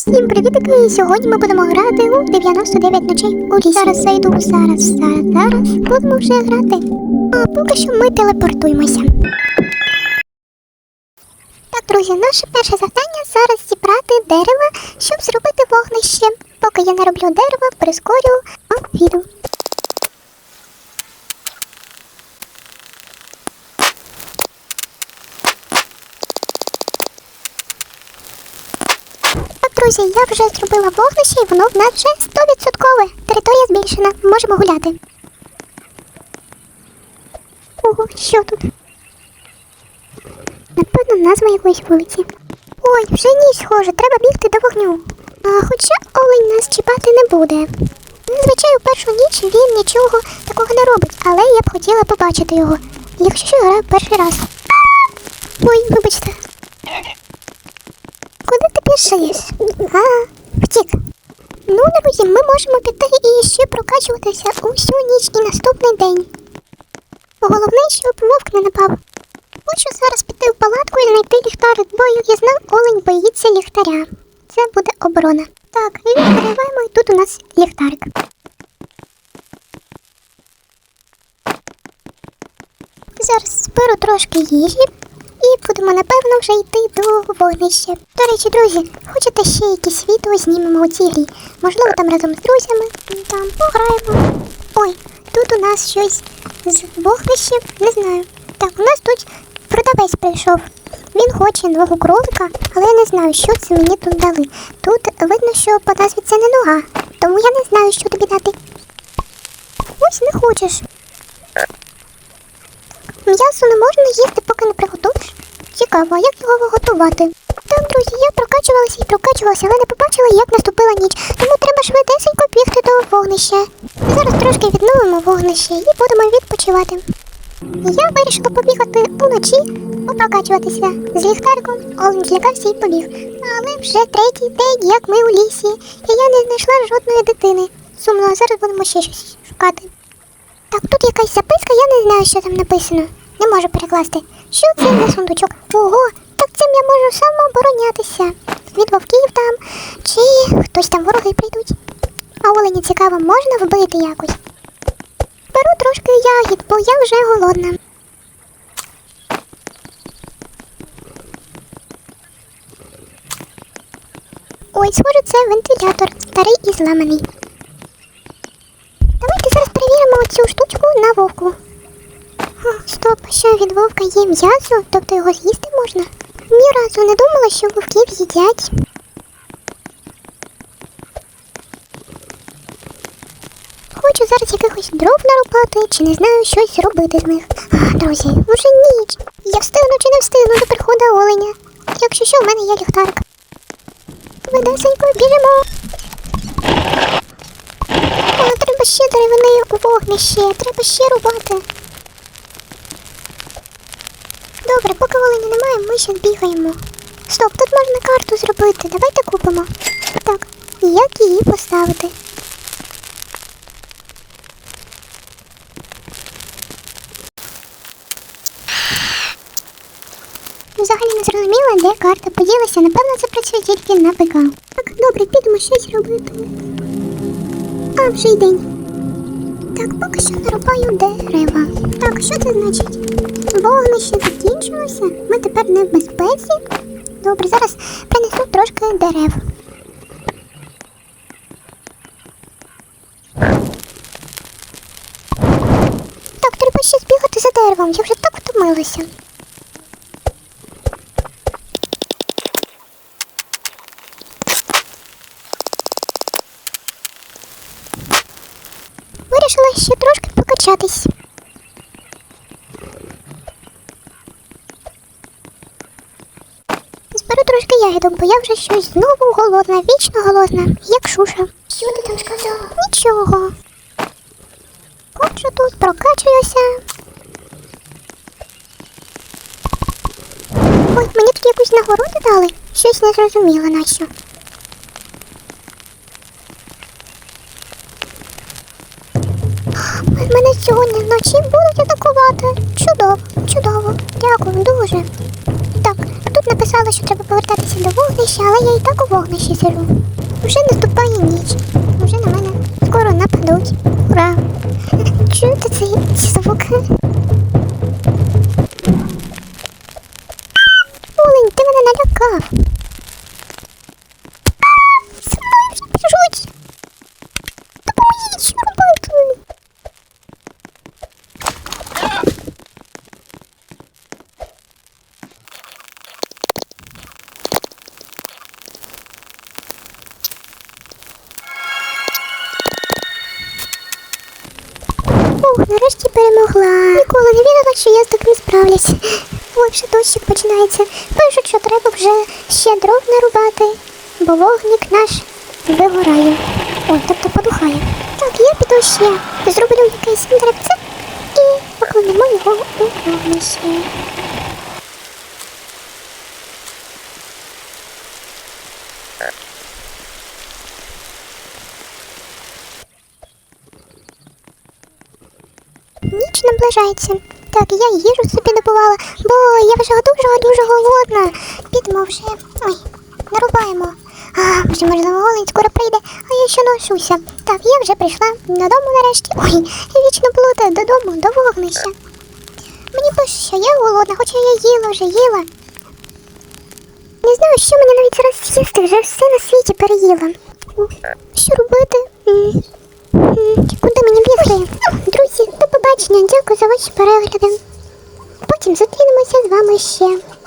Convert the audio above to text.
Всім привітики! Сьогодні ми будемо грати у 99 ночей у лісі. Зараз зайду, зараз, зараз, зараз. Будемо вже грати. А поки що ми телепортуємося. Так, друзі, наше перше завдання зараз зібрати дерева, щоб зробити вогнище. Поки я не роблю дерева, прискорю відео. Так, друзі, я вже зробила вогнище і воно в нас вже 100%. Територія збільшена. Можемо гуляти. Ого, що тут? Напевно, назва якоїсь вулиці. Ой, вже ніч схоже, треба бігти до вогню. А, хоча олень нас чіпати не буде. Зазвичай у першу ніч він нічого такого не робить, але я б хотіла побачити його, якщо що граю перший раз. Ой, вибачте. Куди ти пішиш? А, втік. Ну, друзі, ми можемо піти і ще прокачуватися усю ніч і наступний день. Головне, щоб вовк не напав. Хочу зараз піти в палатку і знайти ліхтарик, бо, я знав, олень боїться ліхтаря. Це буде оборона. Так, і відкриваємо, і тут у нас ліхтарик. Зараз зберу трошки їжі будемо, напевно, вже йти до вогнища. До речі, друзі, хочете ще якісь відео знімемо у цій грі? Можливо, там разом з друзями, там пограємо. Ой, тут у нас щось з вогнищем, не знаю. Так, у нас тут продавець прийшов. Він хоче нового кролика, але я не знаю, що це мені тут дали. Тут видно, що по назві це не нога, тому я не знаю, що тобі дати. Ось не хочеш. М'ясо не можна їсти, поки не приготуєш. Цікаво, як його готувати? Так, друзі, я прокачувалася і прокачувалася, але не побачила, як наступила ніч. Тому треба швидесенько бігти до вогнища. Зараз трошки відновимо вогнище і будемо відпочивати. Я вирішила побігати уночі, попрокачуватися з ліхтариком. Олень злякався і побіг. Але вже третій день, як ми у лісі, і я не знайшла жодної дитини. Сумно, а зараз будемо ще щось шукати. Так, тут якась записка, я не знаю, що там написано. Не можу перекласти. Що це за сундучок? Ого, так цим я можу самооборонятися. Від вовків там, чи хтось там вороги прийдуть. А олені цікаво, можна вбити якось? Беру трошки ягід, бо я вже голодна. Ой, схоже, це вентилятор, старий і зламаний. Давайте зараз перевіримо цю штучку на вовку. О, стоп, що від вовка є м'ясо, тобто його з'їсти можна? Ні разу не думала, що вовків їдять. Хочу зараз якихось дров нарубати, чи не знаю щось робити з них. Друзі, вже ніч. Я встигну чи не встигну до приходу оленя. Якщо що, в мене є ліхтарик. Видесенько біжимо. Але треба ще деревини у вогнище, треба ще рубати. Добре, поки оленя немає, ми ще бігаємо. Стоп, тут можна карту зробити. Давайте купимо. Так, як її поставити? Взагалі не зрозуміла, де карта поділася. Напевно, це працює тільки на ПК. Так, добре, підемо щось робити. А, вже й день. Так, поки що нарубаю дерева. Так, що це значить? Вогнище закінчилося. Ми тепер не в безпеці. Добре, зараз принесу трошки дерев. Так, треба ще збігати за деревом. Я вже так втомилася. Вирішила ще трошки покачатись. Зберу трошки ягідок, бо я вже щось знову голодна, вічно голодна, як шуша. Що ти там сказала? Нічого. Хочу тут прокачуюся. Ой, мені тут якусь нагороду дали. Щось не зрозуміло нащо. Мене сьогодні вночі будуть атакувати. Чудово, чудово. Дякую дуже. Так, тут написали, що треба повертатися до вогнища, але я і так у вогнищі сижу. Вже наступає ніч. Вже на мене скоро нападуть. Ура! Чуєте цей звук? Олень, ти мене налякав. За мною вже біжуть. Допоможіть, що робити? Ух, нарешті перемогла. Ніколи не вірила, що я з таким справлюсь. Ой, вже дощик починається. Пишуть, що треба вже ще дров нарубати, бо вогник наш вигорає. Ой, тобто подухає. Так, я піду ще. Зроблю якесь деревце і покладемо його у вогнище. Ніч наближається. Так, я їжу собі добувала, бо я вже дуже дуже голодна. Підемо вже. Ой, нарубаємо. А, вже можливо олень скоро прийде, а я ще ношуся. Так, я вже прийшла додому нарешті. Ой, вічно плути додому, до вогнища. Мені пише, що я голодна, хоча я їла вже їла. Не знаю, що мені навіть зараз їсти, вже все на світі переїла. Що робити? Куди мені бігти? Друзі, побачення, дякую за ваші перегляди. Потім зустрінемося з вами ще.